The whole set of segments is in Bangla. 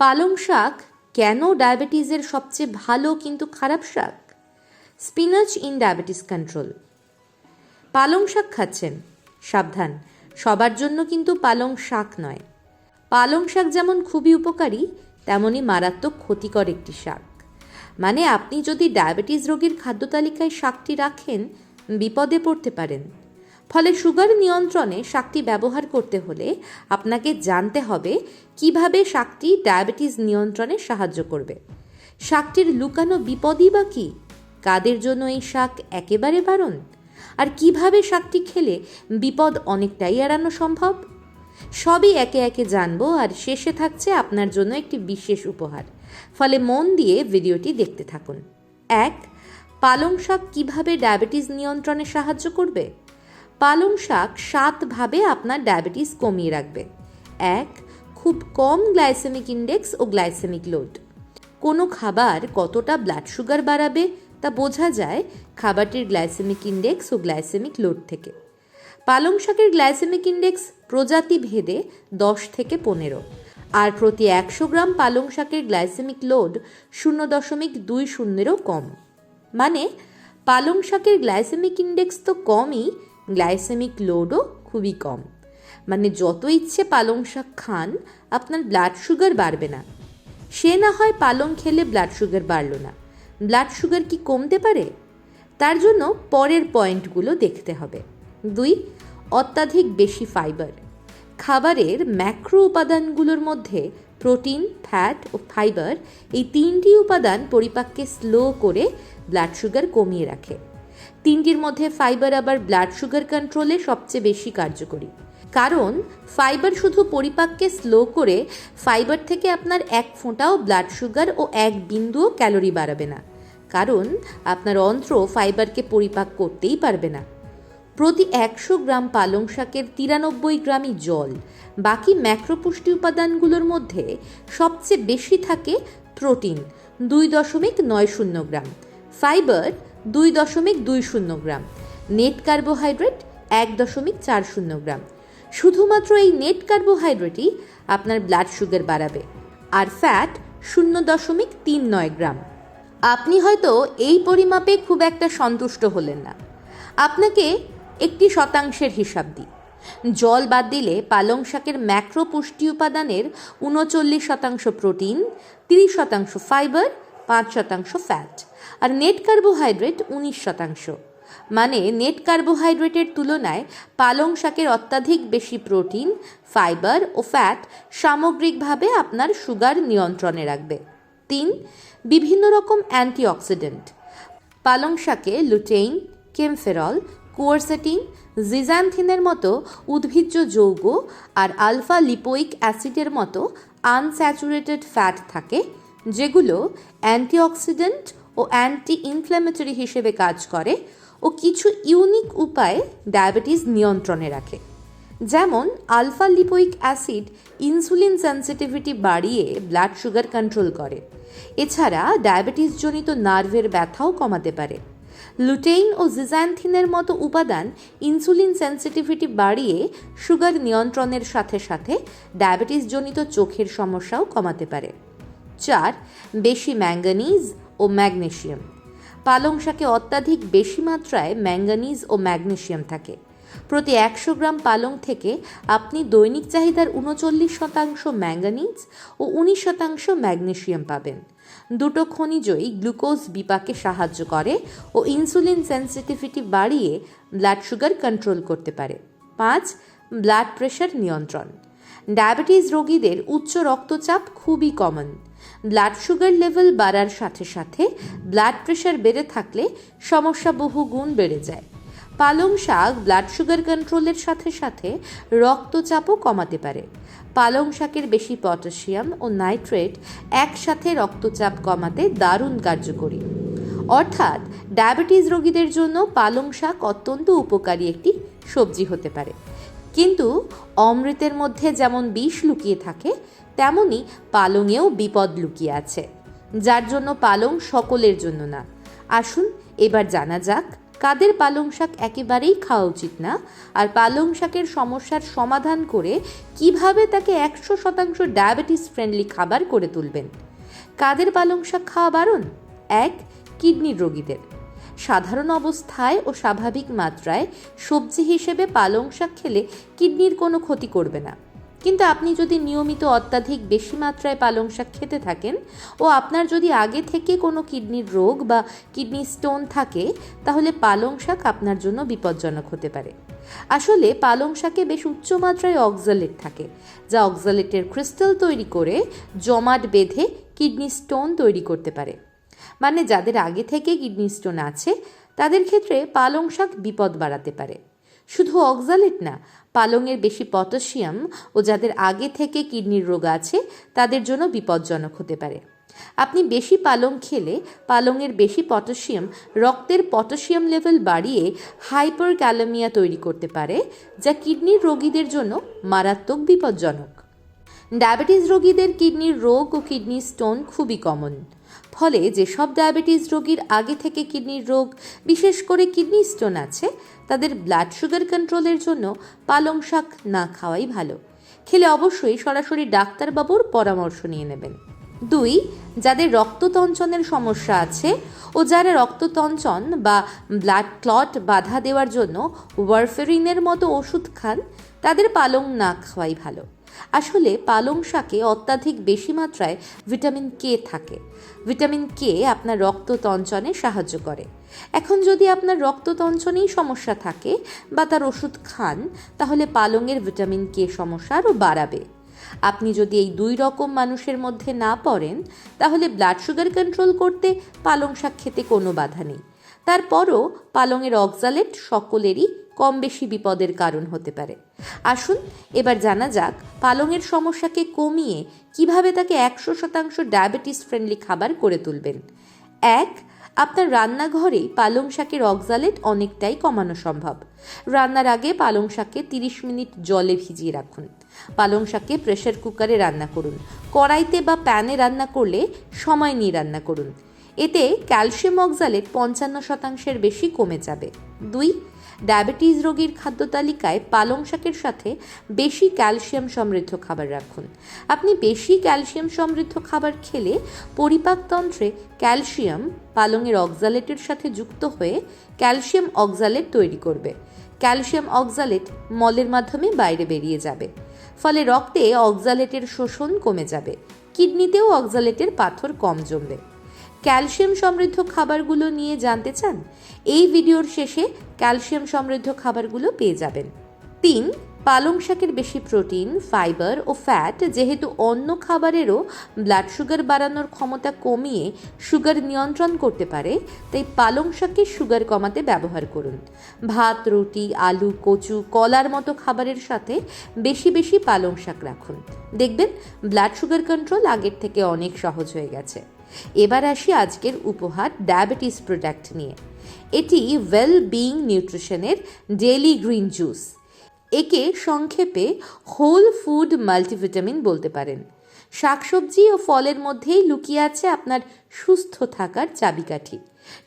পালং শাক কেন ডায়াবেটিসের সবচেয়ে ভালো কিন্তু খারাপ শাক? Spinach in diabetes control. পালং শাক খাচ্ছেন, সাবধান, সবার জন্য কিন্তু পালং শাক নয়। পালং শাক যেমন খুবই উপকারী, তেমনই মারাত্মক ক্ষতিকর একটি শাক। মানে আপনি যদি ডায়াবেটিস রোগীর খাদ্য তালিকায় শাকটি রাখেন, বিপদে পড়তে পারেন। ফলে সুগার নিয়ন্ত্রণে শাকটি ব্যবহার করতে হলে আপনাকে জানতে হবে কীভাবে শাকটি ডায়াবেটিস নিয়ন্ত্রণে সাহায্য করবে। শাকটির লুকানো বিপদই বা কী? কাদের জন্য এই শাক একেবারে বারণ? আর কীভাবে শাকটি খেলে বিপদ অনেকটাই এড়ানো সম্ভব? সবই একে একে জানব আর শেষে থাকছে আপনার জন্য একটি বিশেষ উপহার। ফলে মন দিয়ে ভিডিওটি দেখতে থাকুন। এক, পালং শাক কীভাবে ডায়াবেটিস নিয়ন্ত্রণে সাহায্য করবে? পালং শাক সাতভাবে আপনার ডায়াবেটিস কমিয়ে রাখবে। এক, খুব কম গ্লাইসেমিক ইন্ডেক্স ও গ্লাইসেমিক লোড। কোনো খাবার কতটা ব্লাড সুগার বাড়াবে তা বোঝা যায় খাবারটির গ্লাইসেমিক ইন্ডেক্স ও গ্লাইসেমিক লোড থেকে। পালং শাকের গ্লাইসেমিক ইন্ডেক্স প্রজাতি ভেদে দশ থেকে পনেরো। আর প্রতি একশো গ্রাম পালং শাকের গ্লাইসেমিক লোড শূন্য দশমিক দুই শূন্যেরও কম। মানে পালং শাকের গ্লাইসেমিক ইন্ডেক্স তো কমই গ্লাইসেমিক লোডও খুবই কম। মানে যত ইচ্ছে পালং শাক খান, আপনার ব্লাড সুগার বাড়বে না। সে না হয় পালং খেলে ব্লাড সুগার বাড়লো না। ব্লাড সুগার কি কমতে পারে? তার জন্য পরের পয়েন্টগুলো দেখতে হবে। দুই, অত্যাধিক বেশি ফাইবার খাবারের ম্যাক্রো উপাদানগুলোর মধ্যে প্রোটিন ফ্যাট ও ফাইবার এই তিনটি উপাদান পরিপাককে স্লো করে ব্লাড সুগার কমিয়ে রাখে। তিনটির মধ্যে ফাইবার আবার ব্লাড সুগার কন্ট্রোলে সবচেয়ে বেশি কার্যকরী। কারণ ফাইবার শুধু পরিপাককে স্লো করে ফাইবার থেকে আপনার এক ফোঁটাও ব্লাড সুগার ও এক বিন্দুও ক্যালোরি বাড়াবে না। কারণ আপনার অন্ত্র ফাইবারকে পরিপাক করতেই পারবে না। প্রতি একশো গ্রাম পালং শাকের তিরানব্বই গ্রামই জল। বাকি ম্যাক্রোপুষ্টি উপাদানগুলোর মধ্যে সবচেয়ে বেশি থাকে প্রোটিন, দুই দশমিক নয় শূন্য গ্রাম। ফাইবার দুই দশমিক দুই শূন্য গ্রাম। নেট কার্বোহাইড্রেট এক দশমিক চার শূন্য গ্রাম। শুধুমাত্র এই নেট কার্বোহাইড্রেটই আপনার ব্লাড সুগার বাড়াবে আর ফ্যাট শূন্য দশমিক তিন নয় গ্রাম। আপনি হয়তো এই পরিমাপে খুব একটা সন্তুষ্ট হলেন না। আপনাকে একটি শতাংশের হিসাব দিই। জল বাদ দিলে পালং শাকের ম্যাক্রো পুষ্টি উপাদানের উনচল্লিশ শতাংশ প্রোটিন, তিরিশ শতাংশ ফাইবার পাঁচ শতাংশ ফ্যাট আর নেট কার্বোহাইড্রেট উনিশ শতাংশ। মানে নেট কার্বোহাইড্রেটের তুলনায় পালং শাকের অত্যাধিক বেশি প্রোটিন ফাইবার ও ফ্যাট সামগ্রিকভাবে আপনার সুগার নিয়ন্ত্রণে রাখবে। তিন, বিভিন্ন রকম অ্যান্টিঅক্সিডেন্ট পালং শাকে লুটেইন কেমফেরল কুয়ারসেটিন জিজানথিনের মতো উদ্ভিজ্জ যৌগ আর আলফা লিপোইক অ্যাসিডের মতো আনস্যাচুরেটেড ফ্যাট থাকে। যেগুলো অ্যান্টিঅক্সিডেন্ট ও অ্যান্টি ইনফ্ল্যামেটরি হিসেবে কাজ করে ও কিছু ইউনিক উপায়ে ডায়াবেটিস নিয়ন্ত্রণে রাখে। যেমন alpha lipoic acid insulin sensitivity বাড়িয়ে ব্লাড সুগার কন্ট্রোল করে। এছাড়া, ডায়াবেটিসজনিত নার্ভের ব্যথাও কমাতে পারে। লুটেইন ও জিজ্যান্থিনের মতো উপাদান ইনসুলিন সেন্সিটিভিটি বাড়িয়ে সুগার নিয়ন্ত্রণের সাথে সাথে ডায়াবেটিসজনিত চোখের সমস্যাও কমাতে পারে। চার বেশি ম্যাঙ্গানিজ ও ম্যাগনেশিয়াম। পালং শাকে অত্যাধিক বেশি মাত্রায় ম্যাঙ্গানিজ ও ম্যাগনেশিয়াম থাকে। প্রতি একশো গ্রাম পালং থেকে আপনি দৈনিক চাহিদার উনচল্লিশ শতাংশ ম্যাঙ্গানিজ ও উনিশ শতাংশ ম্যাগনেশিয়াম পাবেন। দুটো খনিজই গ্লুকোজ বিপাকে সাহায্য করে ও ইনসুলিন সেন্সিটিভিটি বাড়িয়ে ব্লাড সুগার কন্ট্রোল করতে পারে। পাঁচ, ব্লাড প্রেশার নিয়ন্ত্রণ। ডায়াবেটিস রোগীদের উচ্চ রক্তচাপ খুবই কমন। ব্লাড সুগার লেভেল বাড়ার সাথে সাথে ব্লাড প্রেশার বেড়ে থাকলে সমস্যা বহু গুণ বেড়ে যায়। পালং শাক ব্লাড সুগার কন্ট্রোলের সাথে সাথে রক্তচাপও কমাতে পারে। পালং শাকের বেশি পটাশিয়াম ও নাইট্রেট একসাথে রক্তচাপ কমাতে দারুণ কার্যকরী। অর্থাৎ ডায়াবেটিস রোগীদের জন্য পালং শাক অত্যন্ত উপকারী একটি সবজি হতে পারে। কিন্তু অমৃতের মধ্যে যেমন বিষ লুকিয়ে থাকে, তেমনি পালংয়েও বিপদ লুকিয়ে আছে। যার জন্য পালং সকলের জন্য না। আসুন, এবার জানা যাক, কাদের পালং শাক একেবারেই খাওয়া উচিত না? আর পালং শাকের সমস্যার সমাধান করে কীভাবে তাকে একশো শতাংশ ডায়াবেটিস ফ্রেন্ডলি খাবার করে তুলবেন? কাদের পালং শাক খাওয়া বারণ? এক, কিডনির রোগীদের। সাধারণ অবস্থায় ও স্বাভাবিক মাত্রায় সবজি হিসেবে পালং শাক খেলে কিডনির কোনো ক্ষতি করবে না। কিন্তু আপনি যদি নিয়মিত অত্যাধিক বেশি মাত্রায় পালং শাক খেতে থাকেন ও আপনার যদি আগে থেকে কোনো কিডনির রোগ বা কিডনি স্টোন থাকে, তাহলে পালং শাক আপনার জন্য বিপজ্জনক হতে পারে। আসলে পালং শাকে বেশ উচ্চ মাত্রায় অক্সালেট থাকে, যা অক্সালেটের ক্রিস্টাল তৈরি করে জমাট বেঁধে কিডনি স্টোন তৈরি করতে পারে। মানে যাদের আগে থেকে কিডনি স্টোন আছে, তাদের ক্ষেত্রে পালং শাক বিপদ বাড়াতে পারে। শুধু অক্সালেট না, পালংয়ের বেশি পটাশিয়াম ও যাদের আগে থেকে কিডনির রোগ আছে, তাদের জন্য বিপজ্জনক হতে পারে। আপনি বেশি পালং খেলে পালংয়ের বেশি পটাশিয়াম, রক্তের পটাশিয়াম লেভেল বাড়িয়ে হাইপার ক্যালামিয়া তৈরি করতে পারে, যা কিডনির রোগীদের জন্য মারাত্মক বিপজ্জনক। ডায়াবেটিস রোগীদের কিডনির রোগ ও কিডনি স্টোন খুবই কমন। ফলে যেসব ডায়াবেটিস রোগীর আগে থেকে কিডনির রোগ, বিশেষ করে কিডনি স্টোন আছে, তাদের ব্লাড সুগার কন্ট্রোলের জন্য পালং শাক না খাওয়াই ভালো। খেলে অবশ্যই সরাসরি ডাক্তারবাবুর পরামর্শ নিয়ে নেবেন। দুই, যাদের রক্ততঞ্চনের সমস্যা আছে ও যারা রক্ততঞ্চন বা ব্লাড ক্লট বাধা দেওয়ার জন্য ওয়ারফেরিনের মতো ওষুধ খান, তাদের পালং না খাওয়াই ভালো। আসলে পালং শাকে অত্যাধিক বেশি মাত্রায় ভিটামিন কে থাকে। ভিটামিন কে আপনার রক্ততঞ্চনে সাহায্য করে। এখন যদি আপনার রক্ততঞ্চনেই সমস্যা থাকে বা তার ওষুধ খান, তাহলে পালংয়ের ভিটামিন কে সমস্যা আরও বাড়াবে। আপনি যদি এই দুই রকম মানুষের মধ্যে না পড়েন, তাহলে ব্লাড সুগার কন্ট্রোল করতে পালং শাক খেতে কোনো বাধা নেই। তারপরও পালংয়ের অক্সালেট সকলেরই কম বেশি বিপদের কারণ হতে পারে। আসুন, এবার জানা যাক পালংয়ের সমস্যাকে কমিয়ে কীভাবে তাকে একশো শতাংশ ডায়াবেটিস ফ্রেন্ডলি খাবার করে তুলবেন। এক, আপনার রান্নাঘরে পালং শাকের অক্সালেট অনেকটাই কমানো সম্ভব। রান্নার আগে পালং শাককে তিরিশ মিনিট জলে ভিজিয়ে রাখুন। পালং শাককে প্রেশার কুকারে রান্না করুন। কড়াইতে বা প্যানে রান্না করলে সময় নিয়ে রান্না করুন। এতে ক্যালসিয়াম অক্সালেট পঞ্চান্ন শতাংশের বেশি কমে যাবে। দুই ডায়াবেটিস রোগীর খাদ্য তালিকায় পালং শাকের সাথে বেশি ক্যালসিয়াম সমৃদ্ধ খাবার রাখুন। আপনি বেশি ক্যালসিয়াম সমৃদ্ধ খাবার খেলে পরিপাকতন্ত্রে ক্যালসিয়াম পালংয়ের অক্সালেটের সাথে যুক্ত হয়ে ক্যালসিয়াম অক্সালেট তৈরি করবে। ক্যালসিয়াম অক্সালেট মলের মাধ্যমে বাইরে বেরিয়ে যাবে। ফলে রক্তে অক্সালেটের শোষণ কমে যাবে। কিডনিতেও অক্সালেটের পাথর কম জমবে। ক্যালসিয়াম সমৃদ্ধ খাবারগুলো নিয়ে জানতে চান, এই ভিডিওর শেষে ক্যালসিয়াম সমৃদ্ধ খাবারগুলো পেয়ে যাবেন। তিন, পালং শাকের বেশি প্রোটিন, ফাইবার ও ফ্যাট যেহেতু অন্য খাবারেরও ব্লাড সুগার বাড়ানোর ক্ষমতা কমিয়ে সুগার নিয়ন্ত্রণ করতে পারে, তাই পালং শাককে সুগার কমাতে ব্যবহার করুন। ভাত, রুটি, আলু, কচু, কলার মতো খাবারের সাথে বেশি বেশি পালং শাক রাখুন। দেখবেন, ব্লাড সুগার কন্ট্রোল আগের থেকে অনেক সহজ হয়ে গেছে। এবার আসি আজকের উপহার ডায়াবেটিস প্রোডাক্ট নিয়ে। এটি ওয়েল বিং নিউট্রিশনের ডেলি গ্রিন জুস একে সংক্ষেপে হোল ফুড মাল্টিভিটামিন বলতে পারেন। শাকসবজি ও ফলের মধ্যেই লুকিয়ে আছে আপনার সুস্থ থাকার চাবিকাঠি।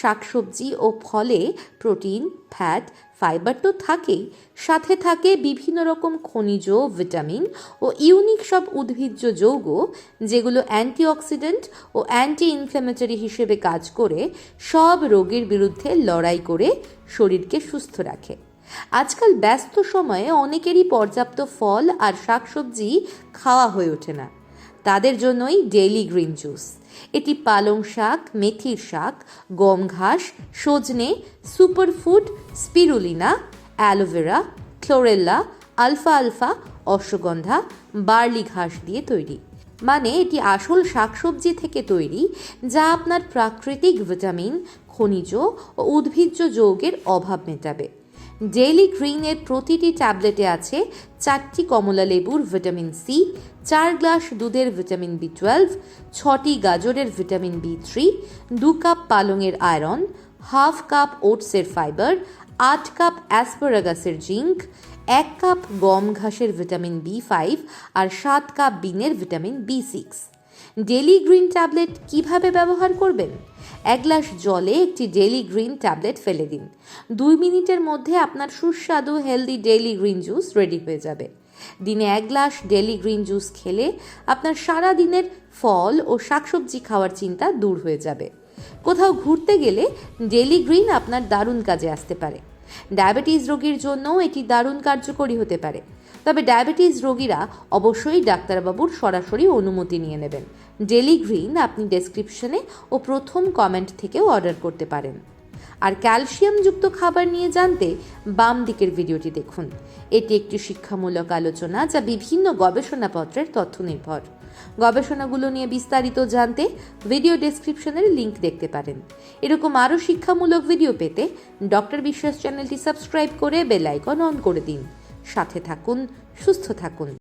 শাকসবজি ও ফলে প্রোটিন ফ্যাট ফাইবার তো থাকেই। সাথে থাকে বিভিন্ন রকম খনিজ, ভিটামিন ও ইউনিক সব উদ্ভিজ্জ যৌগ, যেগুলো অ্যান্টিঅক্সিডেন্ট ও অ্যান্টি ইনফ্ল্যামেটরি হিসেবে কাজ করে সব রোগের বিরুদ্ধে লড়াই করে শরীরকে সুস্থ রাখে। আজকাল ব্যস্ত সময়ে অনেকেরই পর্যাপ্ত ফল আর শাকসবজি খাওয়া হয়ে ওঠে না। তাদের জন্যই ডেইলি গ্রিন জুস। এটি পালং শাক, মেথির শাক, গম ঘাস, সজনে, superfood, spirulina aloe vera chlorella alpha alpha, ashwagandha, barley ঘাস দিয়ে তৈরি। মানে এটি আসল শাকসবজি থেকে তৈরি, যা আপনার প্রাকৃতিক ভিটামিন, খনিজ ও উদ্ভিজ্জ যৌগের অভাব মেটাবে। ডেইলি গ্রিনের প্রতিটি ট্যাবলেটে আছে চারটি কমলা লেবুর ভিটামিন সি চার গ্লাস দুধের ভিটামিন বি টুয়েলভ ছটি গাজরের ভিটামিন বি থ্রি দু কাপ পালংয়ের আয়রন, হাফ কাপ ওটসের ফাইবার, আট কাপ অ্যাসপারাগাসের জিঙ্ক, এক কাপ গম ঘাসের ভিটামিন বি ফাইভ আর সাত cup বিনের vitamin B six daily green tablet কীভাবে ব্যবহার করবেন? এক গ্লাস জলে একটি ডেলি গ্রিন ট্যাবলেট ফেলে দিন। দুই মিনিটের মধ্যে আপনার সুস্বাদু, healthy daily green juice ready হয়ে যাবে। দিনে এক গ্লাস ডেলি গ্রিন জুস খেলে আপনার সারা দিনের ফল ও শাকসবজি খাওয়ার চিন্তা দূর হয়ে যাবে। কোথাও ঘুরতে গেলে ডেলি গ্রিন আপনার দারুণ কাজে আসতে পারে। ডায়াবেটিস রোগীর জন্যও এটি দারুণ কার্যকরী হতে পারে। তবে ডায়াবেটিস রোগীরা অবশ্যই ডাক্তারবাবুর সরাসরি অনুমতি নিয়ে নেবেন। ডেলি গ্রিন আপনি ডেসক্রিপশনে ও প্রথম কমেন্ট থেকেও অর্ডার করতে পারেন। আর ক্যালসিয়ামযুক্ত খাবার নিয়ে জানতে বাম দিকের ভিডিওটি দেখুন। এটি একটি শিক্ষামূলক আলোচনা যা বিভিন্ন গবেষণাপত্রের তথ্য নির্ভর গবেষণাগুলো নিয়ে বিস্তারিত জানতে ভিডিও ডেসক্রিপশনের লিংক দেখতে পারেন। এরকম আরও শিক্ষামূলক ভিডিও পেতে ডক্টর বিশ্বাস চ্যানেলটি সাবস্ক্রাইব করে বেল আইকন অন করে দিন। সাথে থাকুন, সুস্থ থাকুন।